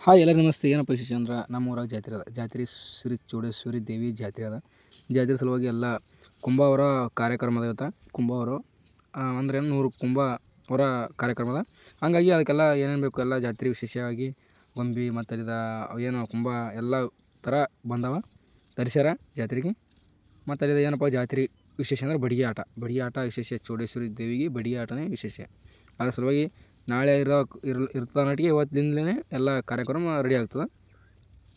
Hi ಎಲ್ಲರಿಗೂ ನಮಸ್ತೆ. ಏನಪ್ಪ ವಿಶೇಷ ಅಂದ್ರೆ ನಮ್ಮ ಊರಾಗ ಜಾತ್ರೆ ಅದ. ಜಾತ್ರೆ ಶ್ರೀ ಚೌಡೇಶ್ವರಿ ದೇವಿ ಜಾತ್ರೆ ಅದ. ಜಾತ್ರೆ ಸಲುವಾಗಿ ಎಲ್ಲ ಕುಂಭ ಅವರ ಕಾರ್ಯಕ್ರಮ ಇವತ್ತು. ಕುಂಬ ಅವರು ಅಂದರೆ ನೂರು ಕುಂಭ ಅವರ ಕಾರ್ಯಕ್ರಮ ಅದ. ಹಂಗಾಗಿ ಅದಕ್ಕೆಲ್ಲ ಏನೇನು ಬೇಕು ಎಲ್ಲ ಜಾತ್ರೆ ವಿಶೇಷವಾಗಿ ಗೊಂಬಿ ಮತ್ತು ಅಲ್ಲಿದ ಏನು ಕುಂಭ ಎಲ್ಲ ಥರ ಬಂದವ. ತರಿಸ್ಯಾರ ಜಾತ್ರೆಗೆ. ಮತ್ತು ಅಲ್ಲಿದ ಏನಪ್ಪ ಜಾತ್ರೆ ವಿಶೇಷ ಅಂದ್ರೆ ಬಡಿಗೆ ಆಟ. ಬಡಿಗೆ ಆಟ ವಿಶೇಷ. ಚೌಡೇಶ್ವರಿ ದೇವಿಗೆ ಬಡಿಗೆ ಆಟನೇ ವಿಶೇಷ. ಅದರ ಸಲುವಾಗಿ ನಾಳೆ ಇರೋ ಇರ್ ಇರ್ತದ ನಟಿಗೆ ಇವತ್ತಿಂದಲೇ ಎಲ್ಲ ಕಾರ್ಯಕ್ರಮ ರೆಡಿ ಆಗ್ತದೆ.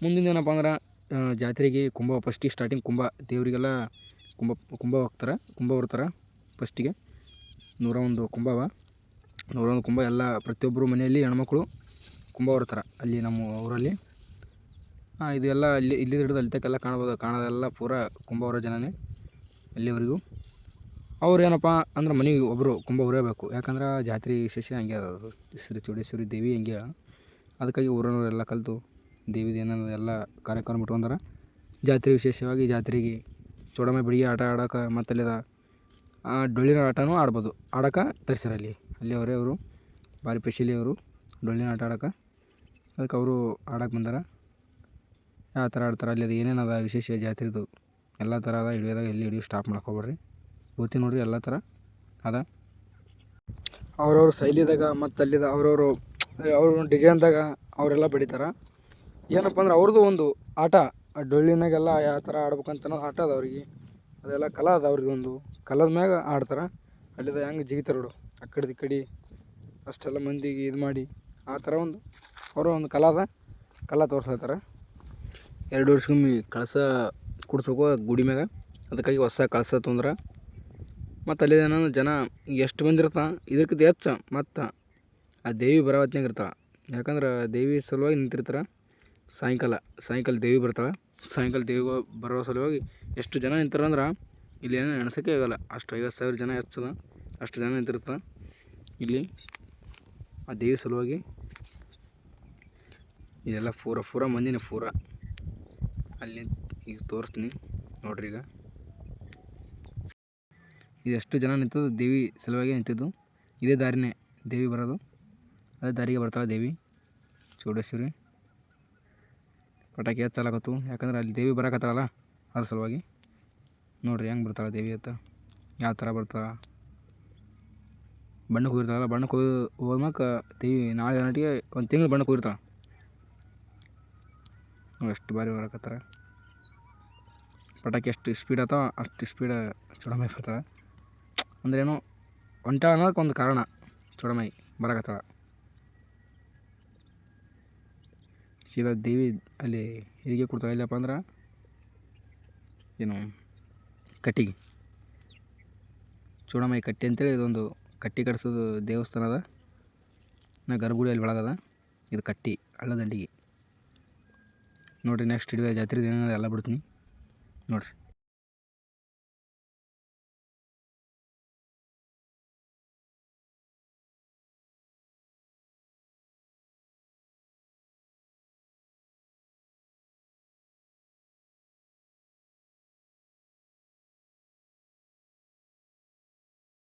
ಮುಂದಿನ ಏನಪ್ಪ ಅಂದ್ರೆ ಜಾತ್ರೆಗೆ ಕುಂಭ ಫಸ್ಟಿಗೆ ಸ್ಟಾರ್ಟಿಂಗ್ ಕುಂಭ, ದೇವರಿಗೆಲ್ಲ ಕುಂಭ ಕುಂಭ ಹೋಗ್ತಾರೆ, ಕುಂಭ ಬರ್ತಾರೆ ಫಸ್ಟಿಗೆ ನೂರ ಒಂದು ಕುಂಭವ ನೂರ ಒಂದು ಕುಂಭ ಎಲ್ಲ ಪ್ರತಿಯೊಬ್ಬರು ಮನೆಯಲ್ಲಿ ಹೆಣ್ಮಕ್ಳು ಕುಂಭ ಬರ್ತಾರೆ ಅಲ್ಲಿ ನಮ್ಮ ಊರಲ್ಲಿ. ಇದೆಲ್ಲ ಇಲ್ಲಿ ಇಲ್ಲಿ ಹಿಡಿದು ಅಲ್ಲಿ ತಕ್ಕೆಲ್ಲ ಕಾಣ್ಬೋದು, ಕಾಣೋದೆಲ್ಲ ಪೂರ ಕುಂಭ ಅವರ ಜನನೇ ಅಲ್ಲಿವರೆಗೂ. ಅವ್ರು ಏನಪ್ಪ ಅಂದ್ರೆ ಮನೆಗೆ ಒಬ್ಬರು ಕುಂಬ ಬೇಕು. ಯಾಕಂದ್ರೆ ಜಾತ್ರೆ ವಿಶೇಷ ಹಂಗೆ ಅದ. ಅದು. ಶ್ರೀ ಚೌಡೇಶ್ವರಿ ದೇವಿ ಹಂಗೆ ಅದ. ಅದಕ್ಕಾಗಿ ಊರಿನವರೆಲ್ಲ ಕಲಿತು ದೇವಿದು ಏನೇನು ಎಲ್ಲ ಕಾರ್ಯಕ್ರಮ ಇಟ್ಕೊಂಡಾರ. ಜಾತ್ರೆ ವಿಶೇಷವಾಗಿ ಜಾತ್ರೆಗೆ ಚೌಡಮ್ಮ ಬಿಡಿಗೆ ಆಟ ಆಡೋಕೆ ಮತ್ತು ಅಲ್ಲಿದ ಡೊಳ್ಳಿನ ಆಟನೂ ಆಡ್ಬೋದು. ಆಡೋಕೆ ತರಿಸ್ಯಾರ ಅಲ್ಲಿ. ಅಲ್ಲಿ ಅವರೇ ಅವರು. ಭಾರಿ ಪೆಷಲಿ ಅವರು. ಡೊಳ್ಳಿನ ಆಟ ಆಡೋಕೆ. ಅದಕ್ಕೆ ಅವರು ಆಡೋಕೆ ಬಂದಾರ. ಯಾವ ಥರ ಆಡ್ತಾರೆ ಅಲ್ಲಿ ಅದು ಏನೇನು ಅದ ವಿಶೇಷ ಜಾತ್ರೆದು, ಎಲ್ಲ ಥರ ಅದ. ಹಿಡಿಯೋದಾಗ ಎಲ್ಲಿ ಹಿಡಿಯೋ ಸ್ಟಾಪ್ ಮಾಡ್ಕೊಬೇಡ್ರಿ. ಪೂರ್ತಿ ನೋಡ್ರಿ ಎಲ್ಲ ಥರ ಅದ. ಅವ್ರವ್ರ ಶೈಲಿದಾಗ ಮತ್ತು ಅಲ್ಲಿದ ಅವ್ರವರು ಅವ್ರ ಡಿಸೈನ್ದಾಗ ಅವರೆಲ್ಲ ಬೆಳಿತಾರೆ. ಏನಪ್ಪ ಅಂದ್ರೆ ಅವ್ರದ್ದು ಒಂದು ಆಟ, ಆ ಡೊಳ್ಳಿನಾಗೆಲ್ಲ ಯಾವ ಥರ ಆಡ್ಬೇಕಂತ ಅನ್ನೋದು ಆಟ ಅದ ಅವ್ರಿಗೆ. ಅದೆಲ್ಲ ಕಲಾ ಅದ ಅವ್ರಿಗೆ ಒಂದು. ಕಲದ ಮ್ಯಾಗ ಆಡ್ತಾರೆ. ಅಲ್ಲಿದ ಹೆಂಗೆ ಜಿಗಿತಾರೆ ನೋಡು, ಆ ಕಡೆದು ಕಡೆ ಅಷ್ಟೆಲ್ಲ ಮಂದಿಗೆ ಇದು ಮಾಡಿ, ಆ ಥರ ಒಂದು ಅವರ ಒಂದು ಕಲಾ ಅದ ಕಲಾ ತೋರಿಸ್ತಾರೆ. ಎರಡು ವರ್ಷಕ್ಕೊಮ್ಮೆ ಕಳಸ ಕುಡ್ಸ್ಬೇಕು ಗುಡಿ ಮ್ಯಾಗ. ಅದಕ್ಕಾಗಿ ಹೊಸ ಕಳಸ ತೊಂದ್ರೆ. ಮತ್ತು ಅಲ್ಲಿ ಏನಂದ್ರೆ ಜನ ಎಷ್ಟು ಬಂದಿರ್ತಾ ಇದಕ್ಕಿಂತ ಹೆಚ್ಚು ಮತ್ತು ಆ ದೇವಿ ಬರೋ ಇರ್ತಾಳೆ. ಯಾಕಂದ್ರೆ ದೇವಿ ಸಲುವಾಗಿ ನಿಂತಿರ್ತಾರೆ. ಸಾಯಂಕಾಲ ಸಾಯಂಕಾಲ ದೇವಿ ಬರ್ತಾಳೆ. ಸಾಯಂಕಾಲ ದೇವಿ ಬರೋ ಸಲುವಾಗಿ ಎಷ್ಟು ಜನ ನಿಂತಾರೆ ಅಂದ್ರೆ ಇಲ್ಲಿ ಏನೋ ನೆನೆಸೋಕೆ ಆಗೋಲ್ಲ. ಅಷ್ಟು ಐವತ್ತು ಸಾವಿರ ಜನ ಹೆಚ್ಚದ, ಅಷ್ಟು ಜನ ನಿಂತಿರ್ತಾರೆ. ಇಲ್ಲಿ ಆ ದೇವಿ ಸಲುವಾಗಿ ಇದೆಲ್ಲ ಪೂರ ಪೂರ ಮಂದಿನೇ ಪೂರ. ಅಲ್ಲಿ ಈಗ ತೋರಿಸ್ತೀನಿ ನೋಡ್ರಿ ಈಗ. ಇದೆಷ್ಟು ಜನ ನಿಂತಿದ್ದು? ದೇವಿ ಸಲುವಾಗಿ ನಿಂತಿದ್ದು. ಇದೇ ದಾರಿನೇ ದೇವಿ ಬರೋದು. ಅದೇ ದಾರಿಗೆ ಬರ್ತಾಳೆ ದೇವಿ. ಚೌಡೇಶ್ವರಿ. ಪಟಾಕಿ ಹಚ್ಚಲಾಕತ್ತು ಯಾಕಂದ್ರೆ ಅಲ್ಲಿ ದೇವಿ ಬರಕತ್ತಾಳಲ್ಲ ಅದ್ರ ಸಲುವಾಗಿ. ನೋಡ್ರಿ ಹೆಂಗೆ ಬರ್ತಾಳೆ ದೇವಿ ಅಂತ. ಯಾವ ಥರ ಬರ್ತಾಳೆ. ಬಣ್ಣಕ್ಕೆ ಹೋಗಿರ್ತಾಳಲ್ಲ ಬಣ್ಣಕ್ಕೆ ಹೋಗಿ ಹೋದ್ಮ್ಯಾಕ ದೇವಿ ನಾಳೆ ನಟಿಗೆ ಒಂದು ತಿಂಗಳು ಬಣ್ಣಕ್ಕೆ ಹೋಗಿರ್ತಾಳೆ ಎಷ್ಟು ಬಾರಿ ಬರಕತ್ತಾರ ಪಟಾಕಿ ಎಷ್ಟು ಸ್ಪೀಡ್ ಆತಾವ ಅಷ್ಟು ಸ್ಪೀಡ್ ಚುಡಮೈ ಬರ್ತಾಳೆ. ಅಂದ್ರೇನು ಹೊಂಟಾಳ ಅನ್ನೋದಕ್ಕೆ ಒಂದು ಕಾರಣ ಚೋಡಮೈ ಬರಕತ್ತಾಳ ಸೀದಾ ದೇವಿ ಅಲ್ಲಿ ಹೀಗೆ ಕೊಡ್ತಾಳೆ, ಇಲ್ಲಪ್ಪ ಅಂದ್ರೆ ಏನು, ಕಟ್ಟಿಗೆ. ಚೂಡಮೈ ಕಟ್ಟಿ ಅಂತೇಳಿ ಇದೊಂದು ಕಟ್ಟಿ ಕಟ್ಸೋದು ದೇವಸ್ಥಾನ ಅದ. ನಾ ಗರ್ಭಗುಡಿ ಅಲ್ಲಿ ಒಳಗದ. ಇದು ಕಟ್ಟಿ, ಹಳ್ಳದಂಡಿಗೆ. ನೋಡಿರಿ ನೆಕ್ಸ್ಟ್ ಹಿಡಿಯೋ ಜಾತ್ರೆ ದಿನ ಎಲ್ಲ ಬಿಡ್ತೀನಿ. ನೋಡಿರಿ.